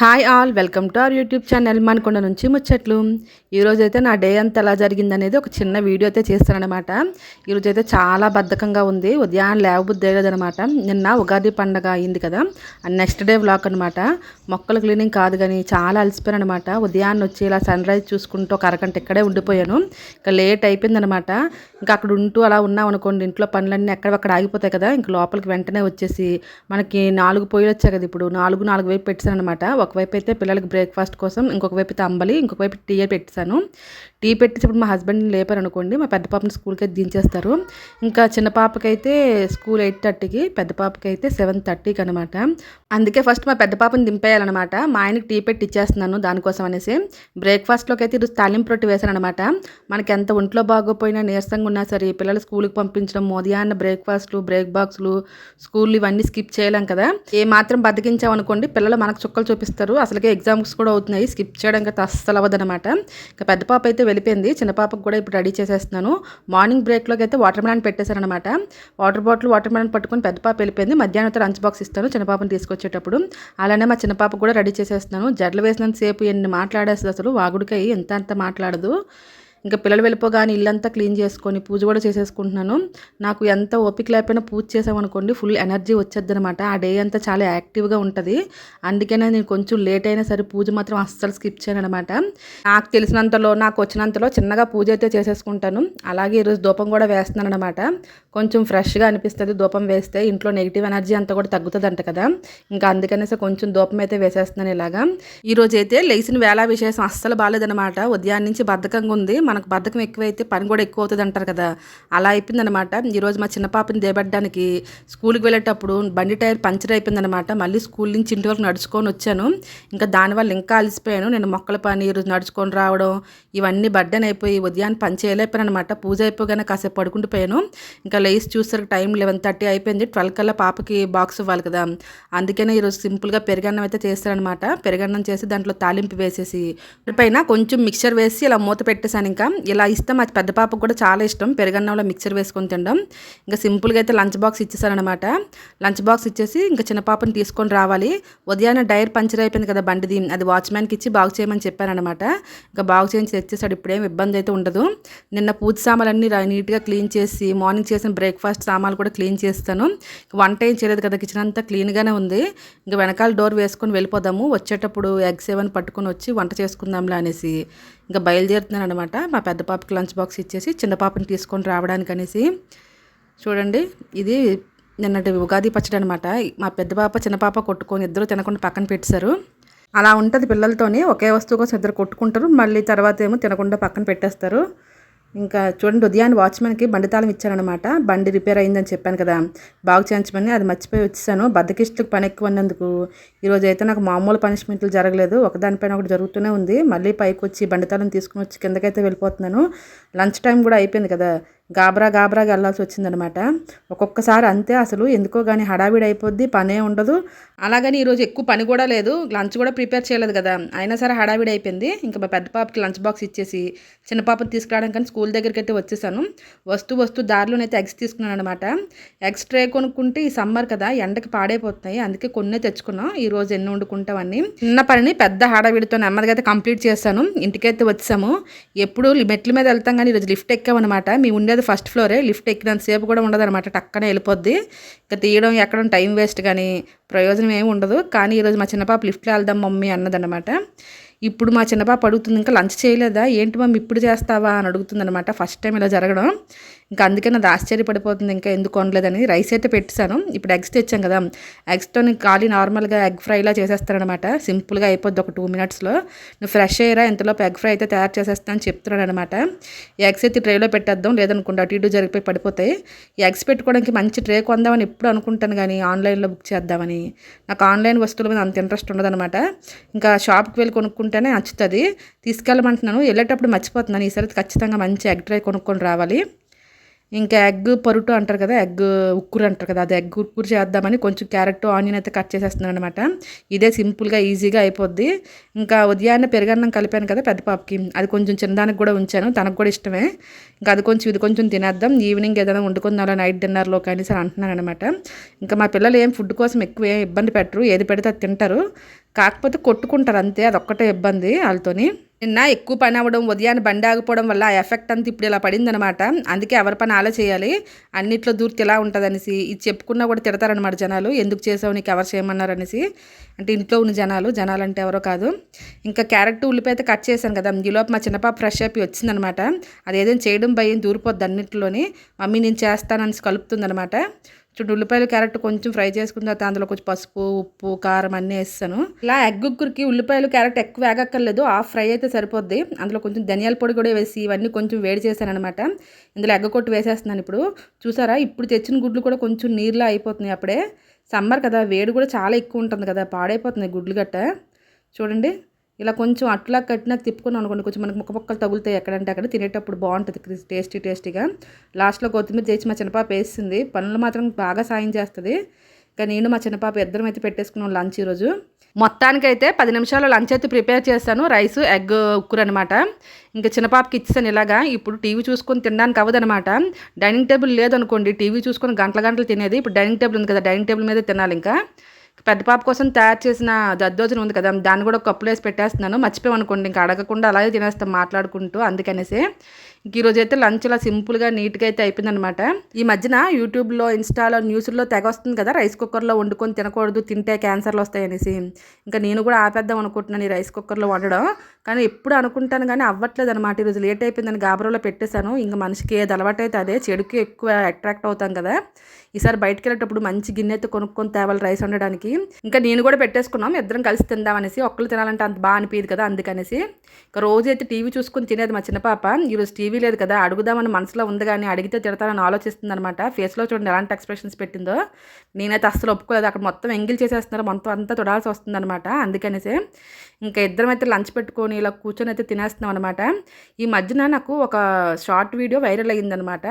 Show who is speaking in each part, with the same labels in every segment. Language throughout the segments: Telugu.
Speaker 1: Hi all welcome to our YouTube channel Manakonda నుంచి ముచ్చట్లు. ఈరోజైతే నా డే అంతా ఎలా జరిగింది అనేది ఒక చిన్న వీడియో అయితే చేస్తానమాట ఈరోజైతే చాలా బద్ధకంగా ఉంది. ఉదయాన్నే లేవబుద్ధి లేదనమాట నిన్న ఉగాది పండగ అయింది కదా. నెక్స్ట్ డే వ్లాగ్ అనమాట మొక్కలు క్లీనింగ్ కాదు కానీ చాలా అలసిపోయాను అనమాట ఉదయాన్నే వచ్చి ఇలా సన్ రైజ్ చూసుకుంటూ ఒక అరగంట ఇక్కడే ఉండిపోయాను. ఇంకా లేట్ అయిపోయిందనమాట ఇంకా అక్కడ ఉంటూ అలా ఉన్నాం అనుకోండి. ఇంట్లో పనులన్నీ ఎక్కడక్కడ ఆగిపోతాయి కదా. ఇంకా లోపలికి వెంటనే వచ్చేసి మనకి నాలుగు పొయ్యిలు వచ్చాయి కదా ఇప్పుడు. నాలుగు నాలుగు వైపు పెట్టాను అనమాట ఒకవైపు అయితే పిల్లలకి బ్రేక్ఫాస్ట్ కోసం ఇంకొక వైపు అయితే అంబలి ఇంకొక వైపు టీ పెట్టాను టీ పెట్టేటప్పుడు మా హస్బెండ్ని లేపారు అనుకోండి మా పెద్ద పాపని స్కూల్కి అయితే దించేస్తారు. ఇంకా చిన్న పాపకైతే స్కూల్ ఎయిట్ థర్టీకి పెద్ద పాపకి అయితే సెవెన్ థర్టీకి అనమాట అందుకే ఫస్ట్ మా పెద్ద పాపని దింపేయాలన్నమాట. మా ఆయనకి టీ పెట్టి ఇచ్చేస్తున్నాను దానికోసం అనేసి. బ్రేక్ఫాస్ట్లోకి అయితే ఈరోజు తాలింపు రొట్టి వేశాను అనమాట మనకి ఎంత ఒంట్లో బాగోపోయినా నీరసంగా ఉన్నా సరే పిల్లలు స్కూల్కి పంపించడం ఉదయాన్న బ్రేక్ఫాస్ట్లు బ్రేక్ బాక్స్లు స్కూల్ ఇవన్నీ స్కిప్ చేయలేం కదా. ఏ మాత్రం బతికించామనుకోండి పిల్లలు మనకు చుక్కలు చూపిస్తారు. అసలుకే ఎగ్జామ్స్ కూడా అవుతున్నాయి స్కిప్ చేయడం కదా అస్సలు అవ్వదనమాట ఇంకా పెద్ద పాప అయితే వెళ్ళిపోయింది. చిన్న పాపకు కూడా ఇప్పుడు రెడీ చేసేస్తున్నాను. మార్నింగ్ బ్రేక్లోకి అయితే వాటర్ మెలన్ పెట్టేశారనమాట వాటర్ బాటిల్ వాటర్ మెలన్ పట్టుకుని పెద్ద పాప వెళ్ళిపోయింది. మధ్యాహ్నం అయితే లంచ్ బాక్స్ ఇస్తాను చిన్నపాపని తీసుకొచ్చేటప్పుడు. అలానే మా చిన్న పాపకు కూడా రెడీ చేసేస్తున్నాను. జడ్లు వేసినంత సేపు ఎన్ని మాట్లాడేస్తుంది అసలు? వాగుడికై ఎంత అంత మాట్లాడదు. ఇంకా పిల్లలు వెళ్ళిపోగానే ఇల్లంతా క్లీన్ చేసుకొని పూజ కూడా చేసేసుకుంటున్నాను. నాకు ఎంత ఓపిక లేకపోయినా పూజ చేసామనుకోండి ఫుల్ ఎనర్జీ వచ్చేది అనమాట ఆ డే అంతా చాలా యాక్టివ్గా ఉంటుంది. అందుకనే నేను కొంచెం లేట్ అయినా సరే పూజ మాత్రం అస్సలు స్కిప్ చేయను అనమాట నాకు తెలిసినంతలో నాకు వచ్చినంతలో చిన్నగా పూజ అయితే చేసేసుకుంటాను. అలాగే ఈరోజు దూపం కూడా వేస్తున్నాను అనమాట కొంచెం ఫ్రెష్గా అనిపిస్తుంది దూపం వేస్తే ఇంట్లో నెగిటివ్ ఎనర్జీ అంతా కూడా తగ్గుతుందంట కదా. ఇంకా అందుకనేసి కొంచెం దూపం అయితే వేసేస్తున్నాను ఇలాగా. ఈరోజు అయితే లేచిన వేళ విశేషం అస్సలు బాగాలేదనమాట ఉదయాన్నించి నుంచి బద్ధకంగా ఉంది. మనకు బద్ధకం ఎక్కువైతే పని కూడా ఎక్కువ అవుతుంది అంటారు కదా. అలా అయిపోయిందనమాట ఈరోజు మా చిన్న పాపని దేబడ్డానికి స్కూల్కి వెళ్ళేటప్పుడు బండి టైర్ పంచర్ అయిపోయిందనమాట మళ్ళీ స్కూల్ నుంచి ఇంటి వరకు నడుచుకొని వచ్చాను. ఇంకా దానివల్ల ఇంకా అలసిపోయాను. నేను మొక్కల పని ఈరోజు నడుచుకొని రావడం ఇవన్నీ బడ్డన్ అయిపోయి ఉదయాన్ని పని చేయలేకపోయాను అనమాట పూజ అయిపోగానే కాసేపు పడుకుంటుపోయాను ఇంకా లేచి చూసరికి టైం లెవెన్ థర్టీ అయిపోయింది. ట్వెల్వ్ కల్లా పాపకి బాక్స్ ఇవ్వాలి కదా. అందుకనే ఈరోజు సింపుల్గా పెరుగన్నం అయితే చేస్తారనమాట పెరుగన్నం చేసి దాంట్లో తాలింపు వేసేసి పైన కొంచెం మిక్చర్ వేసి ఇలా మూత పెట్టేశాను ఇంకా ఇలా ఇస్తే మా పెద్ద పాపకు కూడా చాలా ఇష్టం. పెరుగన్నంలో మిక్చర్ వేసుకొని తినడం. ఇంకా సింపుల్గా అయితే లంచ్ బాక్స్ ఇచ్చేసారనమాట లంచ్ బాక్స్ ఇచ్చేసి ఇంకా చిన్న పాపని తీసుకొని రావాలి. ఉదయాన్నే డైర్ పంచర్ అయిపోయింది కదా బండిది. అది వాచ్మ్యాన్కి ఇచ్చి బాగు చేయమని చెప్పానమాట ఇంకా బాగు చేయించి తెచ్చేసాడు. ఇప్పుడేం ఇబ్బంది అయితే ఉండదు. నిన్న పూజ సామాన్లన్నీ నీట్గా క్లీన్ చేసి మార్నింగ్ చేసిన బ్రేక్ఫాస్ట్ సామాన్లు కూడా క్లీన్ చేస్తాను. వంట ఏం చేయలేదు కదా కిచెన్ అంతా క్లీన్గానే ఉంది. ఇంకా వెనకాల డోర్ వేసుకొని వెళ్ళిపోదాము. వచ్చేటప్పుడు ఎగ్స్ ఏమైనా పట్టుకొని వచ్చి వంట చేసుకుందాంలా అనేసి ఇంకా బయలుదేరుతున్నాను అనమాట మా పెద్ద పాపకి లంచ్ బాక్స్ ఇచ్చేసి చిన్న పాపని తీసుకొని రావడానికి అనేసి చూడండి ఇది నిన్నటి ఉగాది పచ్చడి అనమాట మా పెద్ద పాప చిన్న పాప కొట్టుకొని ఇద్దరు తినకుండా పక్కన పెట్టేశారు. అలా ఉంటుంది పిల్లలతోని ఒకే వస్తువు కోసం ఇద్దరు కొట్టుకుంటారు మళ్ళీ తర్వాత ఏమో తినకుండా పక్కన పెట్టేస్తారు. ఇంకా చూడండి ఉదయాన్ని వాచ్మెన్కి బండి తాళం ఇచ్చానమాట బండి రిపేర్ అయిందని చెప్పాను కదా. బాగు చేయించమని అది మర్చిపోయి వచ్చేసాను. బద్దకిష్టులకు పని ఎక్కువ ఉన్నందుకు ఈరోజు అయితే నాకు మామూలు పనిష్మెంట్లు జరగలేదు. ఒకదానిపైన ఒకటి జరుగుతూనే ఉంది. మళ్ళీ పైకి వచ్చి బండి తాళం తీసుకుని వచ్చి కిందకైతే వెళ్ళిపోతున్నాను. లంచ్ టైం కూడా అయిపోయింది కదా. గాబరా గాబరాగా వెళ్ళాల్సి వచ్చిందనమాట. ఒక్కొక్కసారి అంతే అసలు. ఎందుకో కానీ హడావిడి అయిపోద్ది పనే ఉండదు. అలాగని ఈరోజు ఎక్కువ పని కూడా లేదు. లంచ్ కూడా ప్రిపేర్ చేయలేదు కదా. అయినా సరే హడావిడి అయిపోయింది. ఇంకా మా పెద్ద పాపకి లంచ్ బాక్స్ ఇచ్చేసి చిన్న పాపని తీసుకురావడం కానీ స్కూల్ దగ్గరికి అయితే వచ్చేసాను. వస్తూ వస్తూ దారిలోనైతే ఎగ్స్ తీసుకున్నాను అనమాట ఎగ్స్ ట్రే కొనుక్కుంటే ఈ సమ్మర్ కదా ఎండకి పాడైపోతున్నాయి. అందుకే కొన్నే తెచ్చుకున్నాం. ఈ రోజు ఎన్ని వండుకుంటామని. చిన్న పనిని పెద్ద హడావిడితో నెమ్మదిగా అయితే కంప్లీట్ చేశాను. ఇంటికైతే వచ్చాము. ఎప్పుడు మెట్ల మీద వెళ్తాం కానీ ఈరోజు లిఫ్ట్ ఎక్కామన్నమాట మేము ఉండేది ఉండేది. ఫస్ట్ ఫ్లోరే లిఫ్ట్ ఎక్కినంతసేపు కూడా ఉండదు అనమాట టక్కనే వెళ్ళిపోద్ది. ఇంకా తీయడం ఎక్కడం టైం వేస్ట్ కానీ ప్రయోజనం ఏమి ఉండదు. కానీ ఈరోజు మా చిన్నపాప లిఫ్ట్లో వెళ్దాం మమ్మీ అన్నదన్నమాట. ఇప్పుడు మా చిన్నపాప అడుగుతుంది ఇంకా లంచ్ చేయలేదా? ఏంటి మమ్మీ ఇప్పుడు చేస్తావా? అని అడుగుతుంది అనమాట ఫస్ట్ టైం ఇలా జరగడం. ఇంకా అందుకే నాది ఆశ్చర్యపడిపోతుంది ఇంకా ఎందుకు కొనలేదని. రైస్ అయితే పెట్టాను ఇప్పుడు ఎగ్స్ తెచ్చాం కదా. ఎగ్స్తో ఖాళీ నార్మల్గా ఎగ్ ఫ్రైలా చేసేస్తారనమాట సింపుల్గా అయిపోద్ది ఒక టూ మినిట్స్లో. నువ్వు ఫ్రెష్ అయ్యారా ఎంతలోపు ఎగ్ ఫ్రై అయితే తయారు చేసేస్తాను చెప్తున్నాడు అనమాట ఎగ్స్ అయితే ట్రేలో పెట్టేద్దాం. లేదనుకుంటా అటు ఇటు జరిగిపోయి పడిపోతాయి. ఎగ్స్ పెట్టుకోవడానికి మంచి ట్రే కొందామని ఎప్పుడు అనుకుంటాను కానీ ఆన్లైన్లో బుక్ చేద్దామని. నాకు ఆన్లైన్ వస్తువుల మీద అంత ఇంట్రెస్ట్ ఉండదనమాట ఇంకా షాప్కి వెళ్ళి కొనుక్కుంటేనే నచ్చుతుంది. తీసుకెళ్ళమంటున్నాను. వెళ్ళేటప్పుడు మర్చిపోతున్నాను. ఈసారి ఖచ్చితంగా మంచి ఎగ్ ట్రై కొనుక్కొని రావాలి. ఇంకా ఎగ్ పరుటు అంటారు కదా ఎగ్ ఉక్కురు అంటారు కదా అది ఎగ్ ఉక్కురు చేద్దామని కొంచెం క్యారెట్ ఆనియన్ అయితే కట్ చేసేస్తున్నాను అనమాట ఇదే సింపుల్గా ఈజీగా అయిపోద్ది. ఇంకా ఉదయాన్నే పెరుగన్నం కలిపాను కదా పెద్ద పాపకి. అది కొంచెం చిన్నదానికి కూడా ఉంచాను తనకు కూడా ఇష్టమే. ఇంకా అది కొంచెం ఇది కొంచెం తినేద్దాం. ఈవినింగ్ ఏదైనా వండుకుందాం నైట్ డిన్నర్లో కానీ సరే అంటున్నాను అనమాట ఇంకా మా పిల్లలు ఏం ఫుడ్ కోసం ఎక్కువ ఏం ఇబ్బంది పెట్టరు. ఏది పెడితే అది తింటారు. కాకపోతే కొట్టుకుంటారు అంతే అదొక్కటే ఇబ్బంది వాళ్ళతోని. నిన్న ఎక్కువ పని అవ్వడం ఉదయాన్నే బండి ఆగిపోవడం వల్ల ఆ ఎఫెక్ట్ అంతా ఇప్పుడు ఇలా పడిందనమాట అందుకే ఎవరి పని అలా చేయాలి అన్నిట్లో దూరితే ఇలా ఉంటుందనేసి. ఇది చెప్పుకున్నా కూడా తిడతారనమాట జనాలు ఎందుకు చేసావు నీకు ఎవరు చేయమన్నారు అనేసి అంటే ఇంట్లో ఉన్న జనాలు జనాలు అంటే ఎవరో కాదు. ఇంకా క్యారెట్ ఉల్లిపాయ అయితే కట్ చేశాను కదా ఈలోపు మా చిన్నపాప ఫ్రెష్ అయిపోయి వచ్చిందనమాట అది ఏదైనా చేయడం భయం దూరిపోద్ది అన్నింటిలోని. మమ్మీ నేను చేస్తానని కలుపుతుందనమాట చూడు ఉల్లిపాయలు క్యారెట్ కొంచెం ఫ్రై చేసుకున్న తర్వాత అందులో కొంచెం పసుపు ఉప్పు కారం అన్నీ వేస్తాను. ఇలా ఎగ్ ఉగ్గురికి ఉల్లిపాయలు క్యారెట్ ఎక్కువ వేగక్కర్లేదు హాఫ్ ఫ్రై అయితే సరిపోద్ది. అందులో కొంచెం ధనియాల పొడి కూడా వేసి ఇవన్నీ కొంచెం వేడి చేశాను అనమాట ఇందులో ఎగ్గ కొట్టు వేసేస్తున్నాను ఇప్పుడు. చూసారా? ఇప్పుడు తెచ్చిన గుడ్లు కూడా కొంచెం నీరులా అయిపోతున్నాయి అప్పుడే. సమ్మర్ కదా వేడి కూడా చాలా ఎక్కువ ఉంటుంది కదా పాడైపోతుంది గుడ్లు గట్ట. చూడండి. ఇలా కొంచెం అట్లా కట్టినా తిప్పుకున్నాం అనుకోండి కొంచెం మనకు ముక్క ముక్కలు తగులుతాయి ఎక్కడంటే అక్కడ తినేటప్పుడు బాగుంటుంది టేస్టీ టేస్టీగా. లాస్ట్లో కొత్తిమీర చేసి మా చిన్నపాప వేస్తుంది పనులు మాత్రం బాగా సాయం చేస్తుంది. ఇంకా నేను మా చిన్నపాప ఇద్దరం అయితే పెట్టేసుకున్నాం లంచ్ ఈరోజు. మొత్తానికైతే పది నిమిషాలు లంచ్ అయితే ప్రిపేర్ చేస్తాను. రైస్ ఎగ్ ఉక్కురు అనమాట ఇంకా చిన్నపాపకి ఇచ్చాను ఇలాగా. ఇప్పుడు టీవీ చూసుకొని తినడానికి అవ్వదనమాట డైనింగ్ టేబుల్ లేదనుకోండి టీవీ చూసుకొని గంటల గంటలు తినేది. ఇప్పుడు డైనింగ్ టేబుల్ ఉంది కదా డైనింగ్ టేబుల్ మీద తినాలి ఇంకా పెద్ద పాప కోసం తయారు చేసిన దద్దోజనం ఉంది కదా దాన్ని కూడా కప్పులు వేసి పెట్టేస్తున్నాను. మర్చిపోయాం అనుకోండి ఇంకా అడగకుండా అలాగే తినేస్తాం మాట్లాడుకుంటూ అందుకనేసి ఈరోజు అయితే లంచ్ ఇలా సింపుల్గా నీట్గా అయితే అయిపోయిందనమాట. ఈ మధ్యన యూట్యూబ్లో ఇన్స్టాలో న్యూస్లో తెగ వస్తుంది కదా రైస్ కుక్కర్లో వండుకొని తినకూడదు తింటే క్యాన్సర్లు వస్తాయనేసి. ఇంకా నేను కూడా ఆపేద్దాం అనుకుంటున్నాను ఈ రైస్ కుక్కర్లో వండడం. కానీ ఎప్పుడు అనుకుంటాను కానీ అవ్వట్లేదు అనమాట ఈరోజు లేట్ అయిపోయిందని గాబరోలో పెట్టేశాను. ఇంకా మనిషికి ఏది అలవాటు అయితే అదే. చెడుకి ఎక్కువ అట్రాక్ట్ అవుతాం కదా. ఈసారి బయటకు వెళ్ళేటప్పుడు మంచి గిన్నె అయితే కొనుక్కొని తేవాలి రైస్ వండడానికి. ఇంకా నేను కూడా పెట్టేసుకున్నాం. ఇద్దరం కలిసి తిందామనేసి. ఒక్కళ్ళు తినాలంటే అంత బాగా అనిపించదు కదా అందుకనేసి. ఇంకా రోజు అయితే టీవీ చూసుకుని తినేది మా చిన్న పాప. ఈరోజు టీవీ టీవీ లేదు కదా అడుగుదామని మనసులో ఉంది కానీ అడిగితే తిడతానని ఆలోచిస్తుంది అనమాట ఫేస్లో చూడండి ఎలాంటి ఎక్స్ప్రెషన్స్ పెట్టిందో. నేనైతే అస్సలు ఒప్పుకోలేదు. అక్కడ మొత్తం ఎంగిల్ చేసేస్తున్నారు. మొత్తం అంతా తొడాల్సి వస్తుంది అనమాట అందుకనేసి ఇంకా ఇద్దరం అయితే లంచ్ పెట్టుకొని ఇలా కూర్చొని అయితే తినేస్తున్నాం అనమాట ఈ మధ్యన నాకు ఒక షార్ట్ వీడియో వైరల్ అయ్యిందనమాట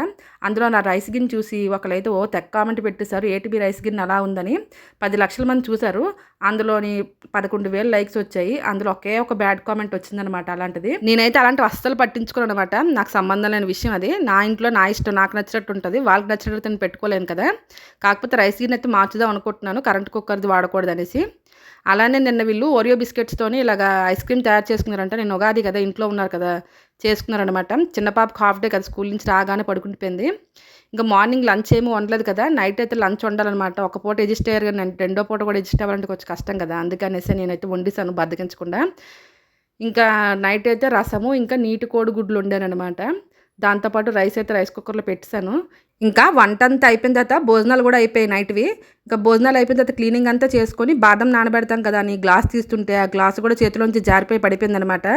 Speaker 1: అందులో నా రైస్ గిన్ చూసి ఒకరైతే ఓ తెక్క కామెంట్ పెట్టేశారు. ఏటీబీ రైస్ గిన్ అలా ఉందని. పది లక్షల మంది చూశారు. అందులోని పదకొండు వేలు లైక్స్ వచ్చాయి. అందులో ఒకే ఒక బ్యాడ్ కామెంట్ వచ్చిందనమాట అలాంటిది. నేనైతే అలాంటివి అస్సలు పట్టించుకోను అనమాట నాకు సంబంధం లేని విషయం అది. నా ఇంట్లో నా ఇష్టం నాకు నచ్చినట్టు ఉంటుంది. వాళ్ళకి నచ్చినట్టు నేను పెట్టుకోలేను కదా. కాకపోతే రైస్ గిన్నె అయితే మార్చుదాం అనుకుంటున్నాను. కరెంట్ కుక్కర్ది వాడకూడదు అనేసి. అలానే నిన్న వీళ్ళు ఓరియో బిస్కెట్స్తోని ఇలాగా ఐస్ క్రీమ్ తయారు చేసుకున్నారంట. నేను ఉగాది కదా ఇంట్లో ఉన్నారు కదా చేసుకున్నారనమాట చిన్న పాపకు హాఫ్ డే కదా స్కూల్ నుంచి రాగానే పడుకుంటుపోయింది ఇంకా మార్నింగ్ లంచ్ ఏమీ వండలేదు కదా. నైట్ అయితే లంచ్ వండాలన్నమాట. ఒక పూట ఎజిస్ట్ అయ్యారు కానీ రెండో పూట కూడా ఎజిస్ట్ అవ్వాలంటే కొంచెం కష్టం కదా. అందుకనేసి నేనైతే వండిసాను బద్దకించకుండా. ఇంకా నైట్ అయితే రసము ఇంకా నీటి కోడిగుడ్లు ఉండేనమాట దాంతోపాటు రైస్ అయితే రైస్ కుక్కర్లో పెట్టాను ఇంకా వంట అంతా అయిపోయిన తర్వాత భోజనాలు కూడా అయిపోయాయి నైట్వి. ఇంకా భోజనాలు అయిపోయిన తర్వాత క్లీనింగ్ అంతా చేసుకొని బాదం నానబెడతాం కదా అని గ్లాస్ తీస్తుంటే ఆ గ్లాస్ కూడా చేతిలోంచి జారిపోయి పడిపోయింది అనమాట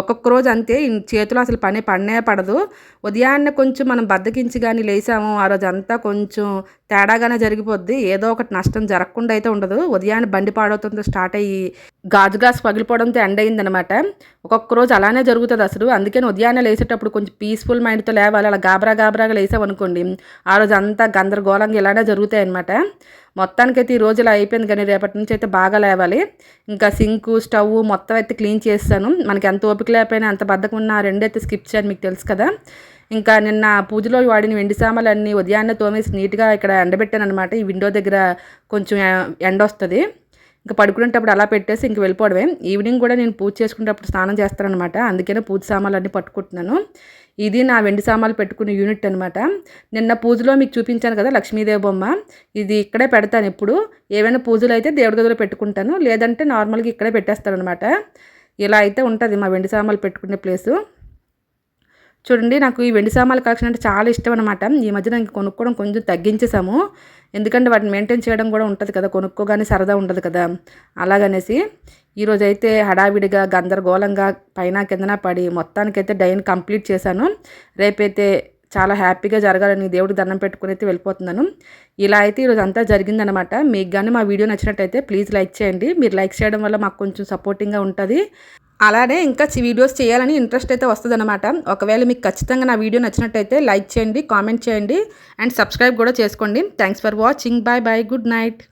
Speaker 1: ఒక్కొక్క రోజు అంతే చేతిలో అసలు పని పడనే పడదు. ఉదయాన్నే కొంచెం మనం బద్దకించి కానీ లేసాము ఆ రోజు అంతా కొంచెం తేడాగానే జరిగిపోద్ది. ఏదో ఒకటి నష్టం జరగకుండా అయితే ఉండదు. ఉదయాన్నే బండి పాడవుతుందో స్టార్ట్ అయ్యి గాజు గ్లాస్ పగిలిపోవడంతో ఎండ్ అయిందనమాట. ఒక్కొక్క రోజు అలానే జరుగుతుంది అసలు. అందుకని ఉదయాన్నే లేసేటప్పుడు కొంచెం పీస్ఫుల్ మైండ్తో లేవాలి. అలా గాబరా గాబరాగా లేసామనుకోండి ఆ రోజు అంతా గందరగోళంగా ఇలానే జరుగుతాయి అనమాట మొత్తానికైతే ఈ రోజు ఇలా అయిపోయింది కానీ రేపటి నుంచి అయితే బాగా లేవాలి. ఇంకా సింకు స్టవ్ మొత్తం అయితే క్లీన్ చేస్తాను. మనకి ఎంత ఓపిక లేకపోయినా అంత బద్దకం ఉన్న రెండైతే స్కిప్ చేయాలి మీకు తెలుసు కదా. ఇంకా నిన్న పూజలో వాడిన వెండి సామాన్లు అన్నీ ఉదయాన్నే తోమేసి నీట్గా ఇక్కడ ఎండబెట్టాను అనమాట ఈ విండో దగ్గర కొంచెం ఎండ వస్తుంది. ఇంకా పడుకునేటప్పుడు అలా పెట్టేసి ఇంక వెళ్ళిపోవడమే. ఈవినింగ్ కూడా నేను పూజ చేసుకునేటప్పుడు స్నానం చేస్తానమాట అందుకనే పూజ సామాన్లు అన్నీ పట్టుకుంటున్నాను. ఇది నా వెండి సామాన్లు పెట్టుకునే యూనిట్ అనమాట నిన్న పూజలో మీకు చూపించాను కదా లక్ష్మీదేవి బొమ్మ. ఇది ఇక్కడే పెడతాను ఎప్పుడు. ఏవైనా పూజలు అయితే దేవుడి గదిలో పెట్టుకుంటాను. లేదంటే నార్మల్గా ఇక్కడే పెట్టేస్తాను అనమాట ఇలా అయితే ఉంటుంది మా వెండి సామాన్లు పెట్టుకునే ప్లేసు. చూడండి నాకు ఈ వెండి సామాన్ల కలెక్షన్ అంటే చాలా ఇష్టం అనమాట ఈ మధ్యన ఇంక కొనుక్కోవడం కొంచెం తగ్గించేసాము ఎందుకంటే వాటిని మెయింటైన్ చేయడం కూడా ఉంటుంది కదా కొనుక్కోగానే సరదా ఉండదు కదా. అలాగనేసి ఈరోజు అయితే హడావిడిగా గందరగోళంగా పైన కిందన పడి మొత్తానికైతే డైన్ కంప్లీట్ చేశాను. రేపైతే చాలా హ్యాపీగా జరగాలని దేవుడికి దండం పెట్టుకుని అయితే వెళ్ళిపోతున్నాను. ఇలా అయితే ఈరోజు అంతా జరిగిందనమాట మీకు కానీ మా వీడియో నచ్చినట్టయితే ప్లీజ్ లైక్ చేయండి. మీరు లైక్ చేయడం వల్ల మాకు కొంచెం సపోర్టింగ్గా ఉంటుంది. అలానే ఇంకా వీడియోస్ చేయాలని ఇంట్రెస్ట్ అయితే వస్తుందన్నమాట. ఒకవేళ మీకు ఖచ్చితంగా నా వీడియో నచ్చినట్టయితే లైక్ చేయండి కామెంట్ చేయండి అండ్ సబ్స్క్రైబ్ కూడా చేసుకోండి. Thanks for watching. Bye bye good night.